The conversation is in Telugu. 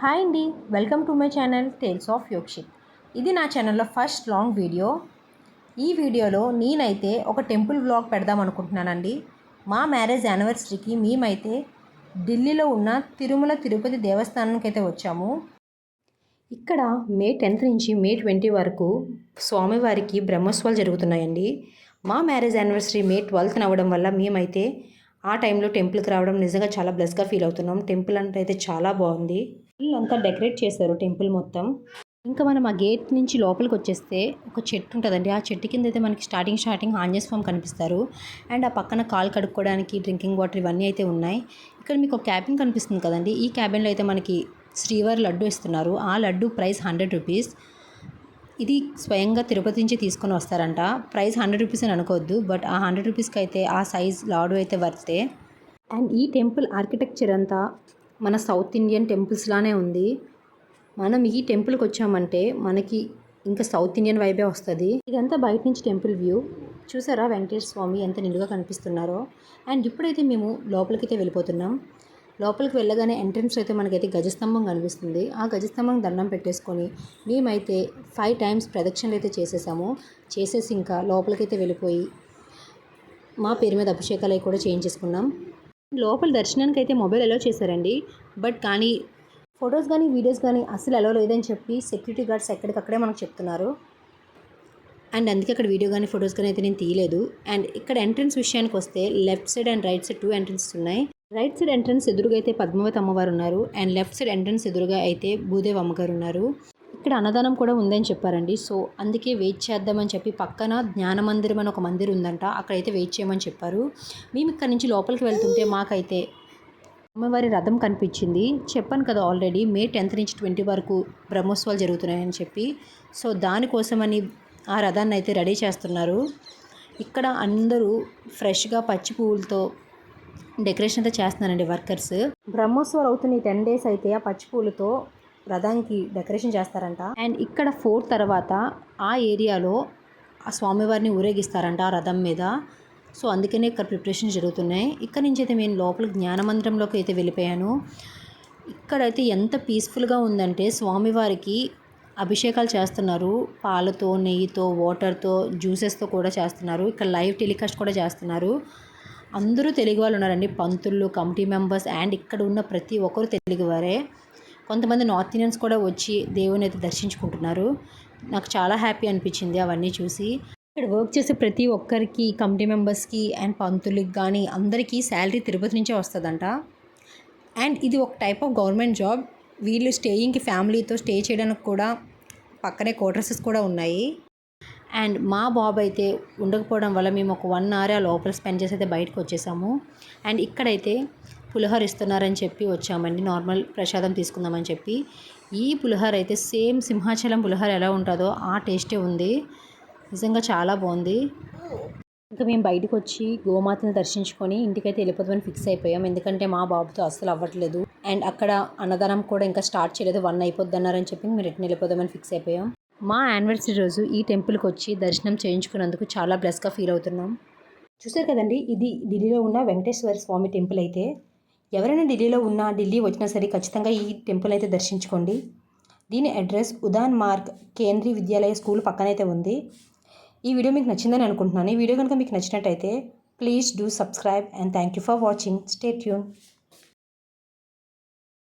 హాయ్ అండి. Welcome to my channel tales of Yokshith ఇది నా ఛానల్లో ఫస్ట్ లాంగ్ వీడియో. ఈ వీడియోలో నేనైతే ఒక టెంపుల్ బ్లాగ్ పెడదాం అనుకుంటున్నానండి. మా మ్యారేజ్ యానివర్సరీకి మేమైతే ఢిల్లీలో ఉన్న తిరుమల తిరుపతి దేవస్థానానికి అయితే వచ్చాము. ఇక్కడ మే టెన్త్ నుంచి మే ట్వంటీ వరకు స్వామివారికి బ్రహ్మోత్సవాలు జరుగుతున్నాయండి. మా మ్యారేజ్ యానివర్సరీ మే ట్వెల్త్న అవ్వడం వల్ల మేమైతే ఆ టైంలో టెంపుల్కి రావడం నిజంగా చాలా బ్లెస్గా ఫీల్ అవుతున్నాం. టెంపుల్ అంటే అయితే చాలా బాగుంది. అంతా డెకరేట్ చేశారు టెంపుల్ మొత్తం. ఇంకా మనం ఆ గేట్ నుంచి లోపలికి వచ్చేస్తే ఒక చెట్టు ఉంటుందండి. ఆ చెట్టు కింద అయితే మనకి స్టార్టింగ్ స్టార్టింగ్ ఆంజనేయ స్వామి కనిపిస్తారు. అండ్ ఆ పక్కన కాలు కడుక్కోవడానికి డ్రింకింగ్ వాటర్ ఇవన్నీ అయితే ఉన్నాయి. ఇక్కడ మీకు ఒక క్యాబిన్ కనిపిస్తుంది కదండి. ఈ క్యాబిన్లో అయితే మనకి శ్రీవారి లడ్డు ఇస్తున్నారు ఆ లడ్డు ప్రైస్ హండ్రెడ్ రూపీస్ ఇది స్వయంగా తిరుపతి నుంచి తీసుకొని వస్తారంట. ప్రైస్ హండ్రెడ్ రూపీస్ అని అనుకోవద్దు. బట్ ఆ హండ్రెడ్ రూపీస్కి అయితే ఆ సైజ్ లాడు అయితే వర్తే అండ్ ఈ టెంపుల్ ఆర్కిటెక్చర్ అంతా మన సౌత్ ఇండియన్ టెంపుల్స్ లానే ఉంది. మనం ఈ టెంపుల్కి వచ్చామంటే మనకి ఇంకా సౌత్ ఇండియన్ వైబే వస్తుంది. ఇదంతా బయట నుంచి టెంపుల్ వ్యూ. చూసారా వెంకటేశ్వర స్వామి ఎంత నిలుగా కనిపిస్తున్నారో? అండ్ ఇప్పుడైతే మేము లోపలికైతే వెళ్ళిపోతున్నాం. లోపలికి వెళ్ళగానే ఎంట్రన్స్ అయితే మనకైతే గజస్తంభం కనిపిస్తుంది. ఆ గజస్తంభం దండం పెట్టేసుకొని మేమైతే ఫైవ్ టైమ్స్ ప్రదక్షిణలు అయితే చేసేసాము. చేసేసి ఇంకా లోపలికైతే వెళ్ళిపోయి మా పేరు మీద అభిషేకాలు కూడా చేయించేసుకున్నాం. లోపల దర్శనానికి అయితే మొబైల్ అలో చేశారండి. బట్ కానీ ఫొటోస్ కానీ వీడియోస్ కానీ అసలు అలో లేదని చెప్పి సెక్యూరిటీ గార్డ్స్ ఎక్కడికక్కడే మనకు చెప్తున్నారు. అండ్ అందుకే అక్కడ వీడియో కానీ ఫొటోస్ కానీ అయితే నేను తీయలేదు. అండ్ ఇక్కడ ఎంట్రన్స్ విషయానికి వస్తే left side and right side two entrance ఉన్నాయి. రైట్ సైడ్ ఎంట్రన్స్ ఎదురుగా అయితే పద్మావతి అమ్మవారు ఉన్నారు. అండ్ లెఫ్ట్ సైడ్ ఎంట్రన్స్ ఎదురుగా అయితే భూదేవి అమ్మగారు ఉన్నారు. ఇక్కడ అన్నదానం కూడా ఉందని చెప్పారండి. సో అందుకే వెయిట్ చేద్దామని చెప్పి పక్కన జ్ఞాన మందిరం అని ఒక మందిరం ఉందంట. అక్కడైతే వెయిట్ చేయమని చెప్పారు. మేము ఇక్కడ నుంచి లోపలికి వెళ్తుంటే మాకైతే అమ్మవారి రథం కనిపించింది. చెప్పాను కదా ఆల్రెడీ మే టెన్త్ నుంచి ట్వంటీ వరకు బ్రహ్మోత్సవాలు జరుగుతున్నాయని చెప్పి. సో దానికోసమని ఆ రథాన్ని అయితే రెడీ చేస్తున్నారు. ఇక్కడ అందరూ ఫ్రెష్గా పచ్చి పువ్వులతో డెకరేషన్ అయితే చేస్తున్నారండి వర్కర్స్. బ్రహ్మోత్సవాలు అవుతున్న ఈ టెన్ డేస్ అయితే ఆ పచ్చి పూలతో రథానికి డెకరేషన్ చేస్తారంట. అండ్ ఇక్కడ ఫోర్ తర్వాత ఆ ఏరియాలో ఆ స్వామివారిని ఊరేగిస్తారంట ఆ రథం మీద. సో అందుకనే ఇక్కడ ప్రిపరేషన్ జరుగుతున్నాయి. ఇక్కడ నుంచి అయితే నేను లోపల జ్ఞానమందిరంలోకి అయితే వెళ్ళిపోయాను. ఇక్కడైతే ఎంత పీస్ఫుల్గా ఉందంటే స్వామివారికి అభిషేకాలు చేస్తున్నారు. పాలతో నెయ్యితో వాటర్తో జ్యూసెస్తో కూడా చేస్తున్నారు. ఇక్కడ లైవ్ టెలికాస్ట్ కూడా చేస్తున్నారు. అందరూ తెలుగు వాళ్ళు ఉన్నారండి. పంతులు కమిటీ మెంబర్స్ అండ్ ఇక్కడ ఉన్న ప్రతి ఒక్కరు తెలుగువారే కొంతమంది నార్త్ ఇండియన్స్ కూడా వచ్చి దేవుని అయితే దర్శించుకుంటున్నారు. నాకు చాలా హ్యాపీ అనిపించింది అవన్నీ చూసి. ఇక్కడ వర్క్ చేసే ప్రతి ఒక్కరికి కమిటీ మెంబర్స్కి అండ్ పంతులకి కానీ అందరికీ శాలరీ తిరుపతి నుంచే వస్తుందంట. అండ్ ఇది ఒక టైప్ ఆఫ్ గవర్నమెంట్ జాబ్. వీళ్ళు స్టేయింగ్కి ఫ్యామిలీతో స్టే చేయడానికి కూడా పక్కనే క్వార్టర్సెస్ కూడా ఉన్నాయి. అండ్ మా బాబు అయితే ఉండకపోవడం వల్ల మేము ఒక వన్ అవర్ ఆ లోపల స్పెండ్ చేసి అయితే బయటకు వచ్చేసాము. అండ్ ఇక్కడైతే పులిహోర ఇస్తున్నారని చెప్పి వచ్చామండి. నార్మల్ ప్రసాదం తీసుకుందామని చెప్పి. ఈ పులిహోర అయితే సేమ్ సింహాచలం పులిహోర ఎలా ఉంటుందో ఆ టేస్టే ఉంది. నిజంగా చాలా బాగుంది. ఇంకా మేము బయటకు వచ్చి గోమాతను దర్శించుకొని ఇంటికైతే వెళ్ళిపోదామని ఫిక్స్ అయిపోయాం. ఎందుకంటే మా బాబుతో అస్సలు అవ్వట్లేదు. అండ్ అక్కడ అన్నదానం కూడా ఇంకా స్టార్ట్ చేయలేదు. వన్ అయిపోద్ది అన్నారని చెప్పి మేము రిటర్న్ వెళ్ళిపోదామని ఫిక్స్ అయిపోయాం. మా యానివర్సరీ రోజు ఈ టెంపుల్కి వచ్చి దర్శనం చేయించుకున్నందుకు చాలా బ్లెస్గా ఫీల్ అవుతున్నాం. చూసారు కదండి ఇది ఢిల్లీలో ఉన్న వెంకటేశ్వర స్వామి టెంపుల్ అయితే. ఎవరైనా ఢిల్లీలో ఉన్నా ఢిల్లీ వచ్చినా సరే ఖచ్చితంగా ఈ టెంపుల్ అయితే దర్శించుకోండి. దీని అడ్రస్ ఉదాన్ మార్గ్ కేంద్రీయ విద్యాలయ స్కూల్ పక్కనైతే ఉంది. ఈ వీడియో మీకు నచ్చిందని అనుకుంటున్నాను. ఈ వీడియో కనుక మీకు నచ్చినట్టయితే please do subscribe and thank you for watching. Stay tune